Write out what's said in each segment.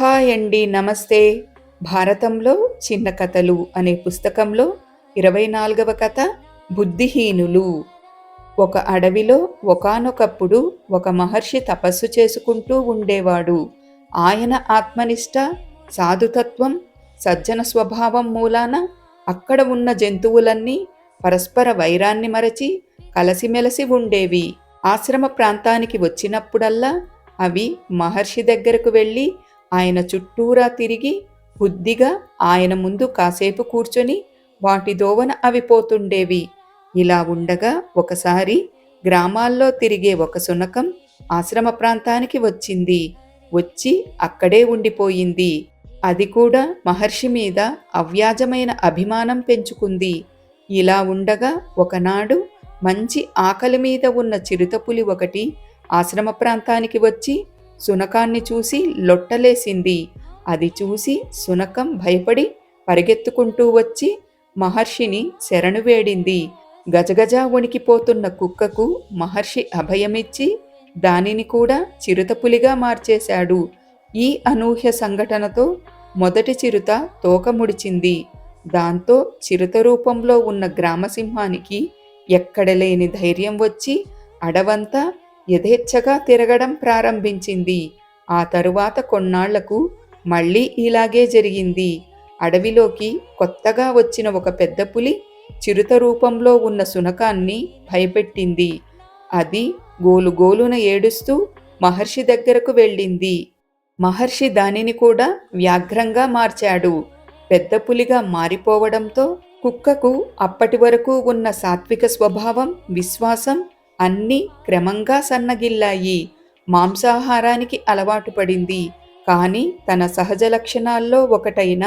Hi అండి నమస్తే. భారతంలో చిన్న కథలు అనే పుస్తకంలో ఇరవై నాలుగవ కథ బుద్ధిహీనులు. ఒక అడవిలో ఒకానొకప్పుడు ఒక మహర్షి తపస్సు చేసుకుంటూ ఉండేవాడు. ఆయన ఆత్మనిష్ట సాధుతత్వం సజ్జన స్వభావం మూలాన అక్కడ ఉన్న జంతువులన్నీ పరస్పర వైరాన్ని మరచి కలసిమెలసి ఉండేవి. ఆశ్రమ ప్రాంతానికి వచ్చినప్పుడల్లా అవి మహర్షి దగ్గరకు వెళ్ళి ఆయన చుట్టూరా తిరిగి బుద్ధిగా ఆయన ముందు కాసేపు కూర్చొని వాటి దోవన అవి పోతుండేవి. ఇలా ఉండగా ఒకసారి గ్రామాల్లో తిరిగే ఒక శునకం ఆశ్రమ ప్రాంతానికి వచ్చింది. వచ్చి అక్కడే ఉండిపోయింది. అది కూడా మహర్షి మీద అవ్యాజమైన అభిమానం పెంచుకుంది. ఇలా ఉండగా ఒకనాడు మంచి ఆకలి మీద ఉన్న చిరుతపులి ఒకటి ఆశ్రమ ప్రాంతానికి వచ్చి సునకాన్ని చూసి లొట్టలేసింది. అది చూసి సునకం భయపడి పరిగెత్తుకుంటూ వచ్చి మహర్షిని శరణు వేడింది. గజగజ వణికిపోతున్న కుక్కకు మహర్షి అభయమిచ్చి దానిని కూడా చిరుతపులిగా మార్చేశాడు. ఈ అనూహ్య సంఘటనతో మొదటి చిరుత తోక ముడిచింది. దాంతో చిరుత రూపంలో ఉన్న గ్రామసింహానికి ఎక్కడలేని ధైర్యం వచ్చి అడవంతా యథేచ్ఛగా తిరగడం ప్రారంభించింది. ఆ తరువాత కొన్నాళ్ళకు మళ్ళీ ఇలాగే జరిగింది. అడవిలోకి కొత్తగా వచ్చిన ఒక పెద్ద పులి చిరుత రూపంలో ఉన్న శునకాన్ని భయపెట్టింది. అది గోలుగోలున ఏడుస్తూ మహర్షి దగ్గరకు వెళ్ళింది. మహర్షి దానిని కూడా వ్యాఘ్రంగా మార్చాడు. పెద్ద పులిగా మారిపోవడంతో కుక్కకు అప్పటి వరకు ఉన్న సాత్విక స్వభావం విశ్వాసం అన్నీ క్రమంగా సన్నగిల్లాయి. మాంసాహారానికి అలవాటు పడింది. కానీ తన సహజ లక్షణాల్లో ఒకటైన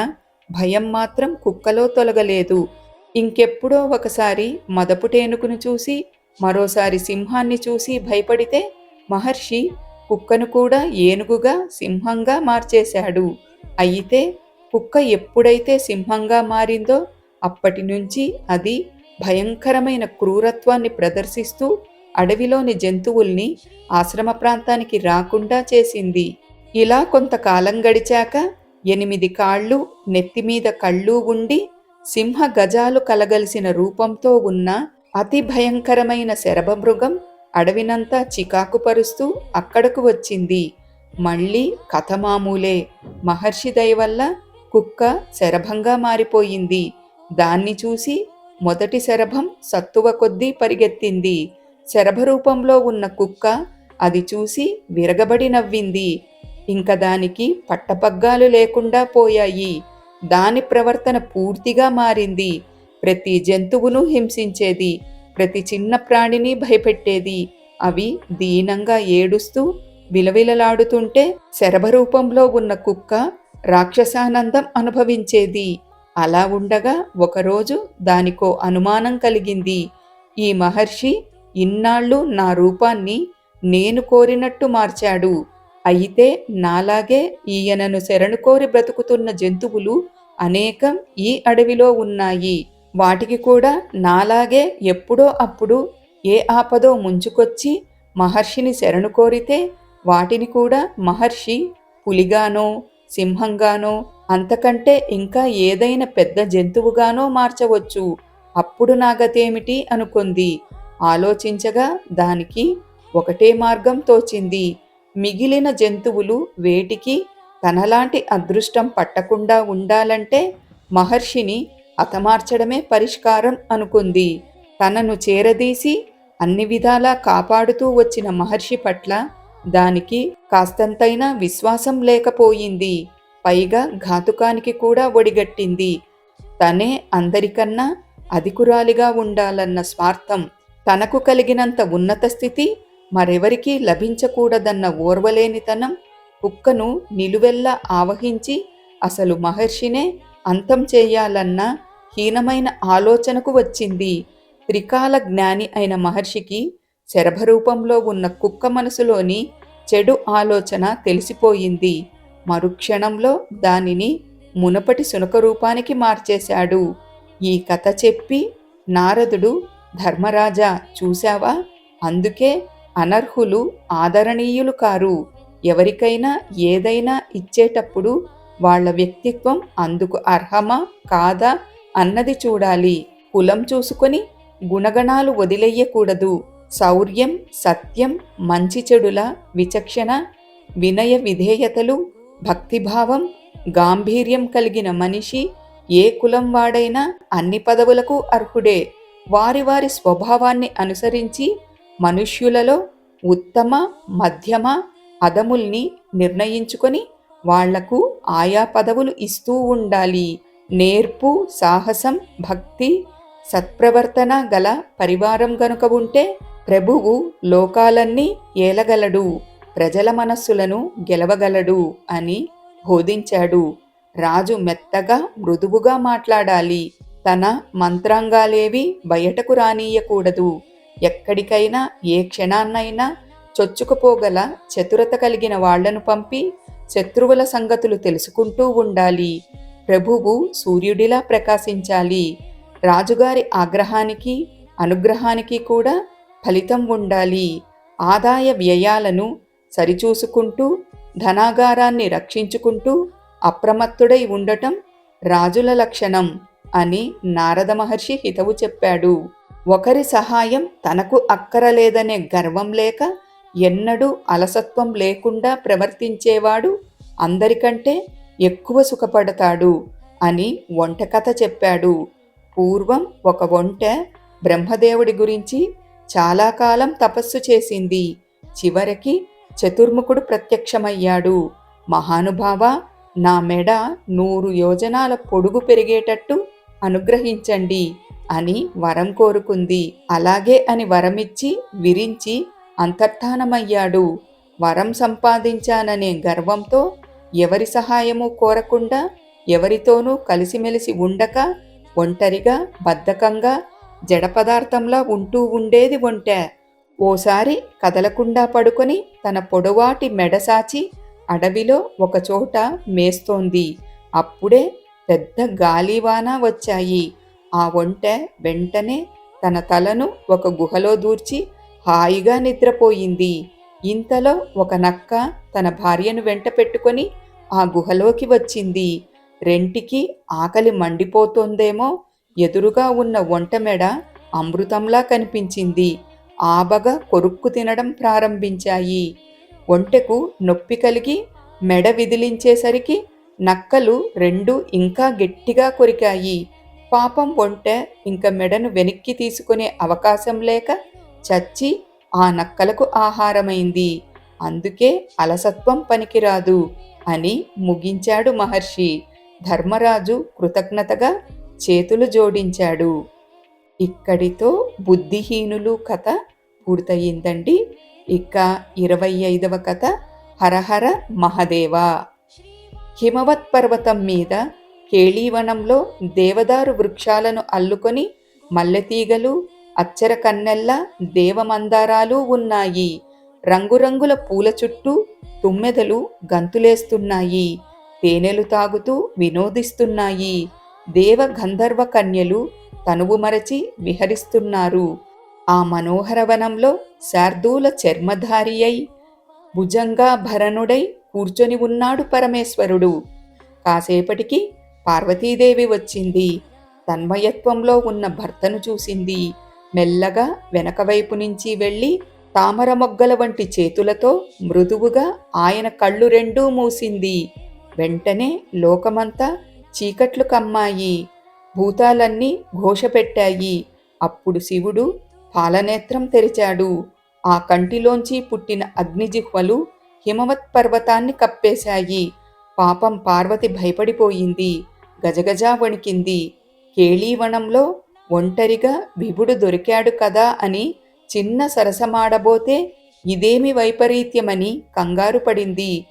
భయం మాత్రం కుక్కలో తొలగలేదు. ఇంకెప్పుడో ఒకసారి మదపుటేనుకును చూసి మరోసారి సింహాన్ని చూసి భయపడితే మహర్షి కుక్కను కూడా ఏనుగుగా సింహంగా మార్చేశాడు. అయితే కుక్క ఎప్పుడైతే సింహంగా మారిందో అప్పటి నుంచి అది భయంకరమైన క్రూరత్వాన్ని ప్రదర్శిస్తూ అడవిలోని జంతువుల్ని ఆశ్రమ ప్రాంతానికి రాకుండా చేసింది. ఇలా కొంతకాలం గడిచాక ఎనిమిది కాళ్ళు నెత్తిమీద కళ్ళు ఉండి సింహ గజాలు కలగలిసిన రూపంతో ఉన్న అతి భయంకరమైన శరభమృగం అడవినంతా చికాకుపరుస్తూ అక్కడకు వచ్చింది. మళ్ళీ కథ మామూలే. మహర్షి దయవల్ల కుక్క శరభంగా మారిపోయింది. దాన్ని చూసి మొదటి శరభం సత్తువ కొద్దీ పరిగెత్తింది. శరభ రూపంలో ఉన్న కుక్క అది చూసి విరగబడి నవ్వింది. ఇంక దానికి పట్టపగ్గాలు లేకుండా పోయాయి. దాని ప్రవర్తన పూర్తిగా మారింది. ప్రతి జంతువును హింసించేది. ప్రతి చిన్న ప్రాణిని భయపెట్టేది. అవి దీనంగా ఏడుస్తూ విలవిలలాడుతుంటే శరభ రూపంలో ఉన్న కుక్క రాక్షసానందం అనుభవించేది. అలా ఉండగా ఒకరోజు దానికో అనుమానం కలిగింది. ఈ మహర్షి ఇన్నాళ్ళు నా రూపాన్ని నేను కోరినట్టు మార్చాడు. అయితే నాలాగే ఈయనను శరణు కోరి బ్రతుకుతున్న జంతువులు అనేకం ఈ అడవిలో ఉన్నాయి. వాటికి కూడా నాలాగే ఎప్పుడో అప్పుడు ఏ ఆపదో ముంచుకొచ్చి మహర్షిని శరణు కోరితే వాటిని కూడా మహర్షి పులిగానో సింహంగానో అంతకంటే ఇంకా ఏదైనా పెద్ద జంతువుగానో మార్చవచ్చు. అప్పుడు నాగతేమిటి అనుకుంది. ఆలోచించగా దానికి ఒకటే మార్గం తోచింది. మిగిలిన జంతువులు వేటికి తనలాంటి అదృష్టం పట్టకుండా ఉండాలంటే మహర్షిని హతమార్చడమే పరిష్కారం అనుకుంది. తనను చేరదీసి అన్ని విధాలా కాపాడుతూ వచ్చిన మహర్షి పట్ల దానికి కాస్తంతైనా విశ్వాసం లేకపోయింది. పైగా ఘాతుకానికి కూడా ఒడిగట్టింది. తనే అందరికన్నా అధికురాలిగా ఉండాలన్న స్వార్థం తనకు కలిగినంత ఉన్నత స్థితి మరెవరికీ లభించకూడదన్న ఓర్వలేనితనం కుక్కను నిలువెల్లా ఆవహించి అసలు మహర్షినే అంతం చేయాలన్న హీనమైన ఆలోచనకు వచ్చింది. త్రికాల జ్ఞాని అయిన మహర్షికి శరభరూపంలో ఉన్న కుక్క మనసులోని చెడు ఆలోచన తెలిసిపోయింది. మరుక్షణంలో దానిని మునపటి సునక రూపానికి మార్చేశాడు. ఈ కథ చెప్పి నారదుడు ధర్మరాజా చూశావా? అందుకే అనర్హులు ఆదరణీయులు కారు. ఎవరికైనా ఏదైనా ఇచ్చేటప్పుడు వాళ్ళ వ్యక్తిత్వం అందుకు అర్హమా? కాదా? అన్నది చూడాలి. కులం చూసుకొని గుణగణాలు వదిలేయకూడదు. శౌర్యం సత్యం మంచి చెడుల విచక్షణ వినయ విధేయతలు భక్తిభావం గాంభీర్యం కలిగిన మనిషి ఏ కులం వాడైనా అన్ని పదవులకు అర్హుడే. వారి వారి స్వభావాన్ని అనుసరించి మనుష్యులలో ఉత్తమ మధ్యమ అదముల్ని నిర్ణయించుకొని వాళ్ళకు ఆయా పదవులు ఇస్తూ ఉండాలి. నేర్పు సాహసం భక్తి సత్ప్రవర్తన గల పరివారం గనుక ఉంటే ప్రభువు లోకాలన్నీ ఏలగలడు ప్రజల మనస్సులను గెలవగలడు అని బోధించాడు. రాజు మెత్తగా మృదువుగా మాట్లాడాలి. తన మంత్రాంగాలేవి బయటకు రానీయకూడదు. ఎక్కడికైనా ఏ క్షణాన్నైనా చొచ్చుకుపోగల చతురత కలిగిన వాళ్ళను పంపి శత్రువుల సంగతులు తెలుసుకుంటూ ఉండాలి. ప్రభువు సూర్యుడిలా ప్రకాశించాలి. రాజుగారి ఆగ్రహానికి అనుగ్రహానికి కూడా ఫలితం ఉండాలి. ఆదాయ వ్యయాలను సరిచూసుకుంటూ ధనాగారాన్ని రక్షించుకుంటూ అప్రమత్తుడై ఉండటం రాజుల లక్షణం. అని నారద మహర్షి హితవు చెప్పాడు. ఒకరి సహాయం తనకు అక్కరలేదనే గర్వం లేక ఎన్నడూ అలసత్వం లేకుండా ప్రవర్తించేవాడు అందరికంటే ఎక్కువ సుఖపడతాడు అని వంటకథ చెప్పాడు. పూర్వం ఒక వంట బ్రహ్మదేవుడి గురించి చాలా కాలం తపస్సు చేసింది. చివరికి చతుర్ముఖుడు ప్రత్యక్షమయ్యాడు. మహానుభావ నా మెడ నూరు యోజనాల పొడుగు పెరిగేటట్టు అనుగ్రహించండి అని వరం కోరుకుంది. అలాగే అని వరమిచ్చి విరించి అంతర్ధానమయ్యాడు. వరం సంపాదించాననే గర్వంతో ఎవరి సహాయము కోరకుండా ఎవరితోనూ కలిసిమెలిసి ఉండక ఒంటరిగా బద్ధకంగా జడ పదార్థంలా ఉంటూ ఉండేది ఒంట. ఓసారి కదలకుండా పడుకొని తన పొడవాటి మెడసాచి అడవిలో ఒకచోట మేస్తోంది. అప్పుడే పెద్ద గాలివాన వచ్చాయి. ఆ ఒంట వెంటనే తన తలను ఒక గుహలో దూర్చి హాయిగా నిద్రపోయింది. ఇంతలో ఒక నక్క తన భార్యను వెంట పెట్టుకొని ఆ గుహలోకి వచ్చింది. రెంటికి ఆకలి మండిపోతోందేమో ఎదురుగా ఉన్న ఒంటమెడ అమృతంలా కనిపించింది. ఆబగ కొరుక్కు తినడం ప్రారంభించాయి. ఒంటెకు నొప్పి కలిగి మెడ విదిలించేసరికి నక్కలు రెండు ఇంకా గట్టిగా కొరికాయి. పాపం ఒంటె ఇంక మెడను వెనక్కి తీసుకునే అవకాశం లేక చచ్చి ఆ నక్కలకు ఆహారమైంది. అందుకే అలసత్వం పనికిరాదు అని ముగించాడు మహర్షి. ధర్మరాజు కృతజ్ఞతగా చేతులు జోడించాడు. ఇక్కడితో బుద్ధిహీనులు కథ పూర్తయిందండి. ఇక ఇరవై ఐదవ కథ హరహర మహదేవ. హిమవత్ పర్వతం మీద కేళీవనంలో దేవదారు వృక్షాలను అల్లుకొని మల్లెతీగలు అచ్చర కన్నెల్ల దేవమందారాలు ఉన్నాయి. రంగురంగుల పూల చుట్టూ తుమ్మెదలు గంతులేస్తున్నాయి. తేనెలు తాగుతూ వినోదిస్తున్నాయి. దేవ గంధర్వ కన్యలు తనువు మరచి విహరిస్తున్నారు. ఆ మనోహర వనంలో శార్దూల చర్మధారి అయి భుజంగాభరణుడై కూర్చొని ఉన్నాడు పరమేశ్వరుడు. కాసేపటికి పార్వతీదేవి వచ్చింది. తన్మయత్వంలో ఉన్న భర్తను చూసింది. మెల్లగా వెనకవైపు నుంచి వెళ్ళి తామర మొగ్గల వంటి చేతులతో మృదువుగా ఆయన కళ్ళు రెండూ మూసింది. వెంటనే లోకమంతా చీకట్లు కమ్మాయి. భూతాలన్నీ ఘోషపెట్టాయి. అప్పుడు శివుడు పాలనేత్రం తెరిచాడు. ఆ కంటిలోంచి పుట్టిన అగ్నిజిహ్వలు హిమవత్ పర్వతాన్ని కప్పేశాయి. పాపం పార్వతి భయపడిపోయింది. గజగజా వణికింది. కేళీవనంలో ఒంటరిగా విభుడు దొరికాడు కదా అని చిన్న సరసమాడబోతే ఇదేమి వైపరీత్యమని కంగారు పడింది.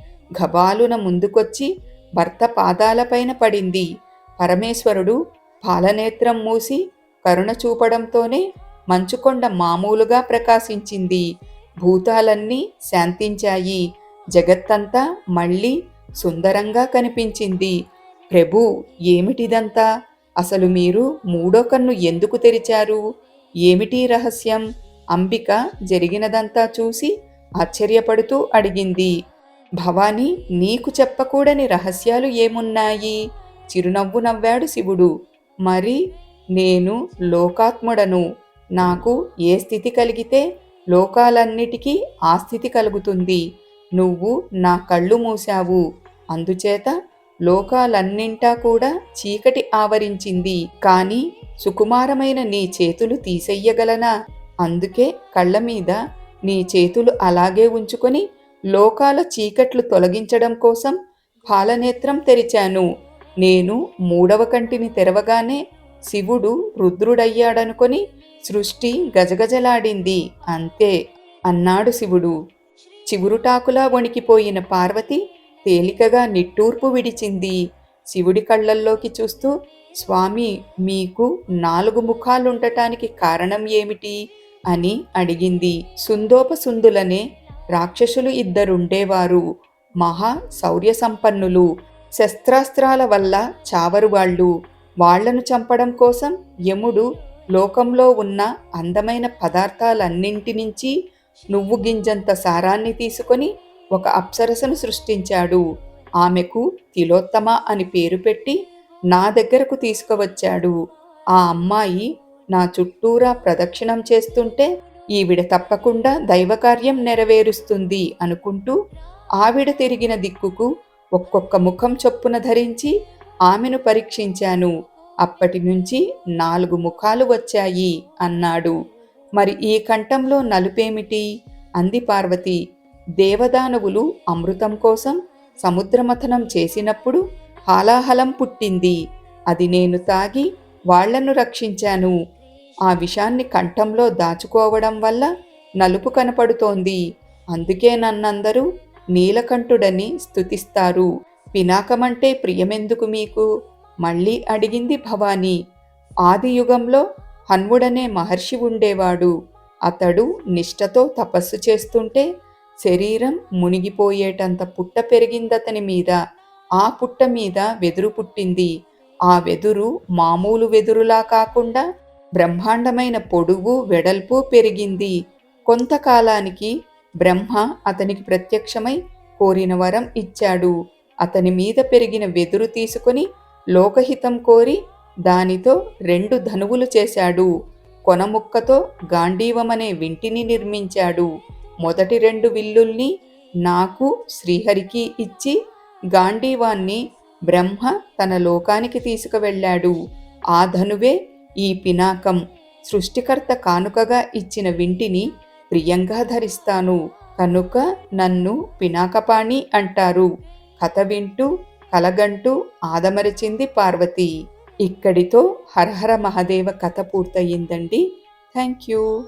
గబాలున ముందుకొచ్చి భర్త పాదాలపైన పడింది. పరమేశ్వరుడు పాలనేత్రం మూసి కరుణ చూపడంతోనే మంచుకొండ మామూలుగా ప్రకాశించింది. భూతాలన్నీ శాంతించాయి. జగత్తంతా మళ్ళీ సుందరంగా కనిపించింది. ప్రభు ఏమిటిదంతా? అసలు మీరు మూడో కన్ను ఎందుకు తెరిచారు? ఏమిటి రహస్యం? అంబిక జరిగినదంతా చూసి ఆశ్చర్యపడుతూ అడిగింది. భవానీ నీకు చెప్పకూడని రహస్యాలు ఏమున్నాయి? చిరునవ్వు నవ్వాడు శివుడు. మరి నేను లోకాత్ముడను. నాకు ఏ స్థితి కలిగితే లోకాలన్నిటికీ ఆ స్థితి కలుగుతుంది. నువ్వు నా కళ్ళు మూశావు. అందుచేత లోకాలన్నింటా కూడా చీకటి ఆవరించింది. కాని సుకుమారమైన నీ చేతులు తీసెయ్యగలనా? అందుకే కళ్ళ మీద నీ చేతులు అలాగే ఉంచుకొని లోకాల చీకట్లు తొలగించడం కోసం పాలనేత్రం తెరిచాను. నేను మూడవ కంటిని తెరవగానే శివుడు రుద్రుడయ్యాడనుకొని సృష్టి గజగజలాడింది. అంతే అన్నాడు శివుడు. చిగురుటాకులా వణికిపోయిన పార్వతి తేలికగా నిట్టూర్పు విడిచింది. శివుడి కళ్ళల్లోకి చూస్తూ స్వామి మీకు నాలుగు ముఖాలుండటానికి కారణం ఏమిటి? అని అడిగింది. సుందోపసుందులనే రాక్షసులు ఇద్దరుండేవారు. మహా శౌర్య సంపన్నులు శస్త్రాస్త్రాల వల్ల చావరు వాళ్ళు వాళ్ళను చంపడం కోసం యముడు లోకంలో ఉన్న అందమైన పదార్థాలన్నింటి నుంచి నువ్వు గింజంత సారాన్ని తీసుకొని ఒక అప్సరసను సృష్టించాడు. ఆమెకు తిలోత్తమ అని పేరు పెట్టి నా దగ్గరకు తీసుకువచ్చాడు. ఆ అమ్మాయి నా చుట్టూరా ప్రదక్షిణం చేస్తుంటే ఈవిడ తప్పకుండా దైవకార్యం నెరవేరుస్తుంది అనుకుంటూ ఆవిడ తిరిగిన దిక్కుకు ఒక్కొక్క ముఖం చొప్పున ధరించి ఆమెను పరీక్షించాను. అప్పటి నుంచి నాలుగు ముఖాలు వచ్చాయి అన్నాడు. మరి ఈ కంఠంలో నలుపేమిటి? అంది పార్వతి. దేవదానవులు అమృతం కోసం సముద్రమథనం చేసినప్పుడు హాలాహలం పుట్టింది. అది నేను తాగి వాళ్ళను రక్షించాను. ఆ విషాన్ని కంఠంలో దాచుకోవడం వల్ల నలుపు కనపడుతోంది. అందుకే నన్నందరూ నీలకంఠుడని స్తుతిస్తారు. పినాకమంటే ప్రియమెందుకు మీకు? మళ్ళీ అడిగింది భవానీ. ఆదియుగంలో హన్ముడనే మహర్షి ఉండేవాడు. అతడు నిష్టతో తపస్సు చేస్తుంటే శరీరం మునిగిపోయేటంత పుట్ట పెరిగిందతని మీద. ఆ పుట్ట మీద వెదురు పుట్టింది. ఆ వెదురు మామూలు వెదురులా కాకుండా బ్రహ్మాండమైన పొడుగు వెడల్పు పెరిగింది. కొంతకాలానికి బ్రహ్మ అతనికి ప్రత్యక్షమై కోరిన వరం ఇచ్చాడు. అతని మీద పెరిగిన వెదురు తీసుకొని లోకహితం కోరి దానితో రెండు ధనువులు చేశాడు. కొనముక్కతో గాంధీవమనే వింటిని నిర్మించాడు. మొదటి రెండు విల్లుల్ని నాకు శ్రీహరికి ఇచ్చి గాంధీవాన్ని బ్రహ్మ తన లోకానికి తీసుకువెళ్ళాడు. ఆ ధనువే ఈ పినాకం. సృష్టికర్త కానుకగా ఇచ్చిన వింటిని ప్రియంగా ధరిస్తాను. కనుక నన్ను పినాకపాణి అంటారు. కథ వింటూ కలగంటూ ఆదమరిచింది పార్వతి. ఇక్కడితో హరహర మహాదేవ కథ పూర్తయిందండి. Thank you.